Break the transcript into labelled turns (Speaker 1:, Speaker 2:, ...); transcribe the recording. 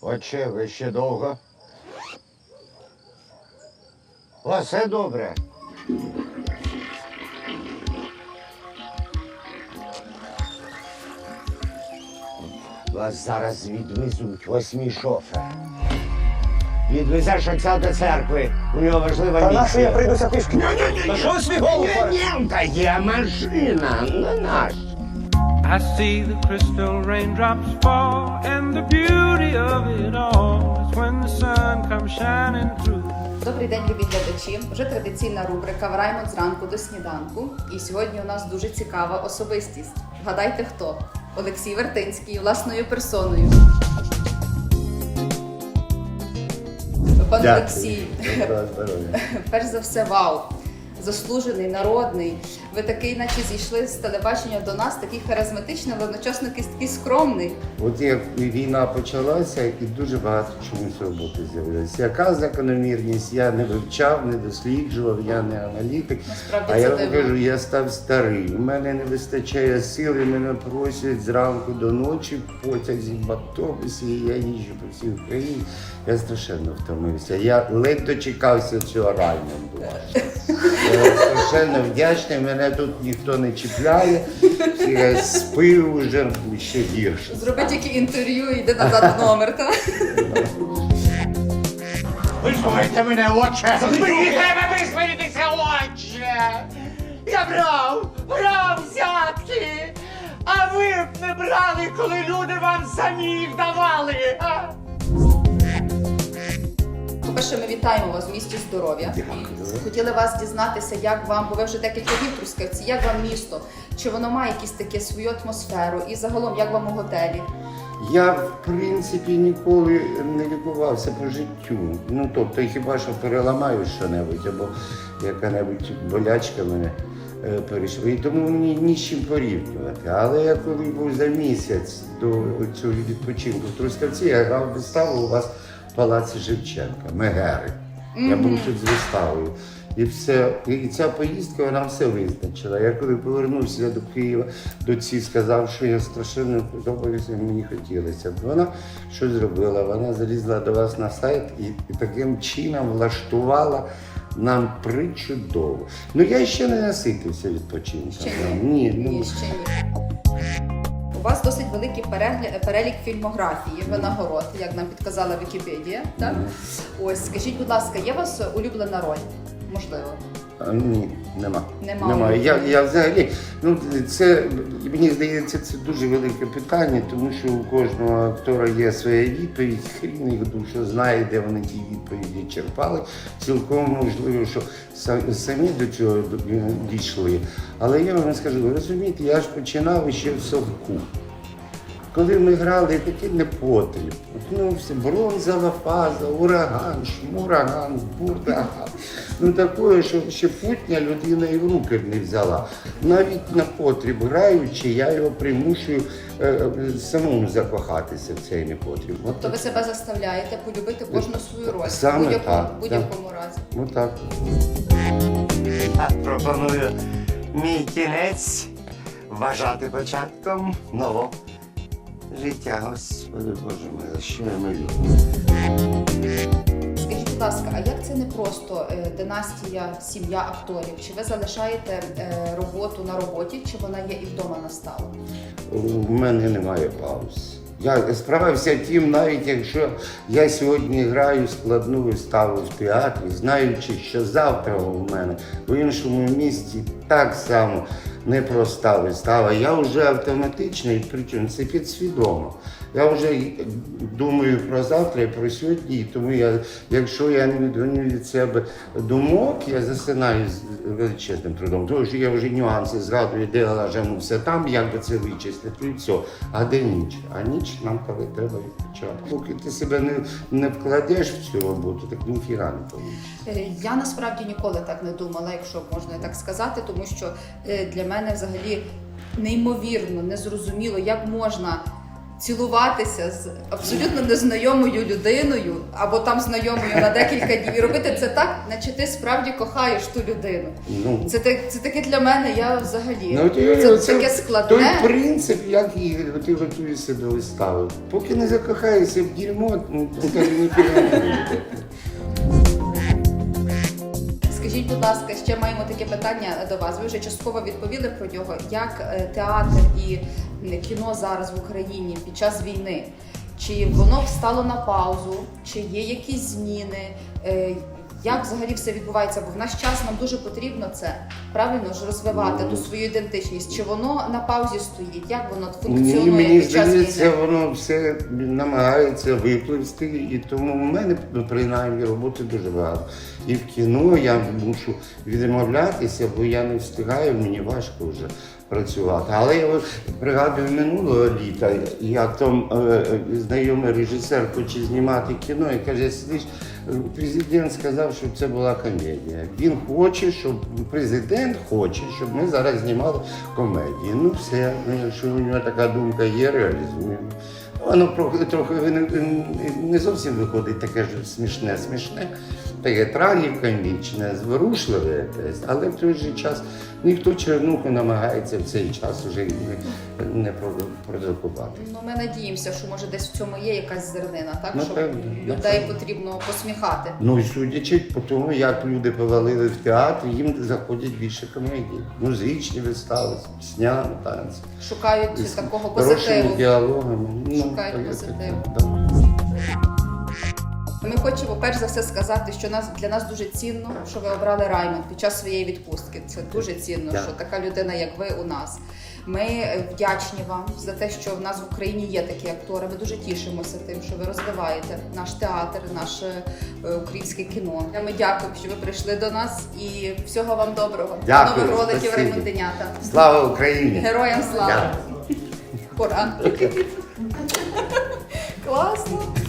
Speaker 1: Отче, ви ще довго? Усе добре. Вас зараз відвезуть восьмі шофер. Відвезеш отця до церкви. У нього важлива
Speaker 2: Та
Speaker 1: місія.
Speaker 2: на що я прийдуся пішки?
Speaker 1: Та що свій голову? Ні, ні, та є машина, не наш.
Speaker 3: I see the crystal raindrops fall, and the beauty of it all is when the sun comes shining through.
Speaker 4: Добрий день, любі глядачі. Вже традиційна рубрика Вараймо зранку до сніданку. І сьогодні у нас дуже цікава особистість. Вгадайте хто? Олексій Вертинський власною персоною. Пан Олексій,
Speaker 1: Доброго здоров'я.
Speaker 4: перш за все, вау. Заслужений, народний. Ви такий, наче зійшли з телебачення до нас, такий харизматичний, але одночасно такий скромний.
Speaker 5: От як війна почалася, і дуже багато чомусь роботи з'явилося. Яка закономірність? Я не вивчав, не досліджував, я не аналітик.
Speaker 4: Насправді
Speaker 5: а я вам кажу, я став старий. У мене не вистачає сили, мене просять зранку до ночі потязі в автобусі. і Я їжджу по всій Україні. Я страшенно втомився. Я ледь дочекався цього району. Я страшенно вдячний, мене тут ніхто не чіпляє. Я спив вже ще гірше.
Speaker 4: Зроби тільки інтерв'ю і йди назад в номер. Та?
Speaker 1: Ви слухайте мене, отче! Мені треба висповідатися, отче! Я брав, брав взятки! А ви б не брали, коли люди вам самі їх давали! а?
Speaker 4: По-перше, ми вітаємо вас в місті здоров'я. І хотіли вас дізнатися, як вам, бо ви вже декілька днів Трускавці, як вам місто? Чи воно має якісь таке свою атмосферу? І загалом, як вам у готелі?
Speaker 5: Я, в принципі, ніколи не лікувався по життю. Ну, тобто, хіба що переламаю що-небудь, або яка-небудь болячка мене е, перейшла. І тому мені ні з чим порівнювати. Але я коли був за місяць до цього відпочинку в Трускавці, я грав виставу у вас Палаці Шевченка, Мегери. Я був тут з виставою. І все, і ця поїздка вона все визначила. Я коли повернувся до Києва, доці сказав, що я страшенно подобаюся, мені хотілося. Вона що зробила? Вона залізла до вас на сайт і, і таким чином влаштувала нам причудово. Ну я ще не наситився відпочинком.
Speaker 4: Ще ні?
Speaker 5: Ні, ну,
Speaker 4: Ні, ще ні. У вас досить великий перегля- перелік фільмографії, винагород, як нам підказала Вікіпедія. Так? Ось, скажіть, будь ласка, є у вас улюблена роль? Можливо.
Speaker 5: А, Ні, нема.
Speaker 4: Нема.
Speaker 5: Я, я взагалі, ну це мені здається, це дуже велике питання, тому що у кожного актора є своя відповідь. Хрін їх душа знає, де вони ті відповіді черпали. Цілком можливо, що са- самі до цього дійшли. Але я вам скажу, ви розумієте, я ж починав ще в совку. Коли ми грали, такий непотріб. Ну, бронзова фаза, ураган, шмураган, бурдаган. Ну такое, що ще путня людина і в руки не взяла. Навіть на потріб граючи, я його примушую е, е, самому закохатися в цей непотріб. От
Speaker 4: То ви себе заставляєте полюбити кожну свою роль
Speaker 5: Саме
Speaker 4: в будь-якому,
Speaker 5: так,
Speaker 4: будь-якому разі.
Speaker 5: Отак.
Speaker 1: А пропоную мій кінець вважати початком нового життя. Господи Боже мій, за що я молю?
Speaker 4: Скажіть, будь ласка, а як це не просто е, династія, сім'я акторів? Чи ви залишаєте е, роботу на роботі, чи вона є і вдома настала?
Speaker 5: У мене немає пауз. Я справився тим, навіть якщо я сьогодні граю складну виставу в театрі, знаючи, що завтра у мене в іншому місті так само непроста вистава. Я вже автоматично, причому це підсвідомо. Я вже думаю про завтра і про сьогодні, тому я, якщо я не відгоню від себе думок, я засинаю з величезним трудом. Тому що я вже нюанси згадую, де лажану все там, як би це вичислити, і все. А де ніч? А ніч нам коли треба відпочивати. Поки ти себе не, не вкладеш в цю роботу, так ніфіга не вийде.
Speaker 4: Е, Я насправді ніколи так не думала, якщо можна так сказати, тому що е, для мене взагалі неймовірно незрозуміло, як можна цілуватися з абсолютно незнайомою людиною або там знайомою на декілька днів і робити це так, наче ти справді кохаєш ту людину.
Speaker 5: Ну,
Speaker 4: Це так, це таке для мене. Я взагалі
Speaker 5: Ну, от і
Speaker 4: це
Speaker 5: оце
Speaker 4: таке
Speaker 5: Той
Speaker 4: складне.
Speaker 5: принцип, як і ти готуєшся до вистави. Поки не закохаєшся в дерьмо, ну, ти не вийде.
Speaker 4: Скажіть, будь ласка, ще маємо таке питання до вас. Ви вже частково відповіли про нього. Як е, театр і кіно зараз в Україні під час війни? Чи воно встало на паузу, чи є якісь зміни? Е, Як взагалі все відбувається? Бо в наш час нам дуже потрібно це правильно ж розвивати ту свою ідентичність. Чи воно на паузі стоїть? Як воно
Speaker 5: Ні,
Speaker 4: функціонує
Speaker 5: мені
Speaker 4: під час
Speaker 5: здається,
Speaker 4: війни?
Speaker 5: воно все намагається випливсти, і тому в мене ну, принаймні роботи дуже багато. І в кіно я мушу відмовлятися, бо я не встигаю, мені важко вже працювати. Але я пригадую минулого літа, як там е, е, знайомий режисер хоче знімати кіно і каже, сидиш, президент сказав, щоб це була комедія. Він хоче, щоб президент хоче, щоб ми зараз знімали комедії. Ну все, що якщо у нього така думка є, реалізуємо. Воно трохи, не, зовсім виходить таке ж смішне, смішне, таке трагікомічне, зворушливе якесь, але в той же час ніхто чернуху намагається в цей час вже не, продукувати.
Speaker 4: Ну, ми надіємося, що може десь в цьому є якась зернина, так
Speaker 5: Ну,
Speaker 4: щоб
Speaker 5: певно,
Speaker 4: людей потрібно посміхати.
Speaker 5: Ну і судячи по тому, як люди повалили в театр, їм заходять більше комедії. Музичні вистави, піснями, танці.
Speaker 4: Шукають
Speaker 5: З
Speaker 4: такого позитиву.
Speaker 5: діалогами. Ну,
Speaker 4: Шукають
Speaker 5: то
Speaker 4: позитиву. Ми хочемо перш за все сказати, що нас для нас дуже цінно, що ви обрали Раймонд під час своєї відпустки. Це дуже цінно, що така людина, як ви, у нас. Ми вдячні вам за те, що в нас в Україні є такі актори. Ми дуже тішимося тим, що ви розвиваєте наш театр, наше е, українське кіно. Ми дякуємо, що ви прийшли до нас і всього вам доброго.
Speaker 5: Дякую,
Speaker 4: Нових роликів. Раймонденята.
Speaker 5: Слава Україні!
Speaker 4: Героям слава!
Speaker 5: Дякую.
Speaker 4: Пора. Класно.